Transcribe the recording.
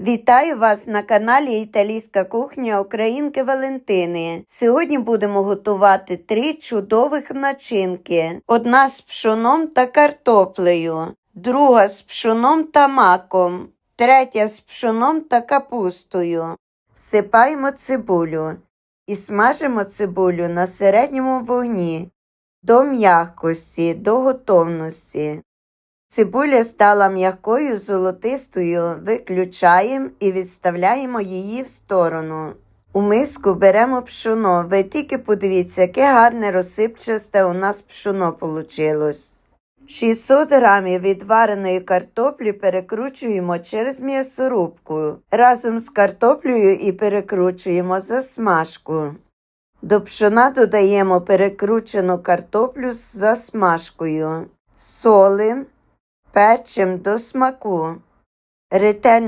Вітаю вас на каналі Італійська кухня Українки Валентини. Сьогодні будемо готувати три чудових начинки: одна з пшоном та картоплею, друга з пшоном та маком, третя з пшоном та капустою. Всипаємо цибулю і смажимо цибулю на середньому вогні до м'якості, до готовності. Цибуля стала м'якою золотистою, виключаємо і відставляємо її в сторону. У миску беремо пшоно. Ви тільки подивіться, яке гарне розсипчасте у нас пшоно вийшло. 600 грамів відвареної картоплі перекручуємо через м'ясорубку. Разом з картоплею і перекручуємо засмажку. До пшона додаємо перекручену картоплю з засмажкою, солим, per šimtus smakų. Ryte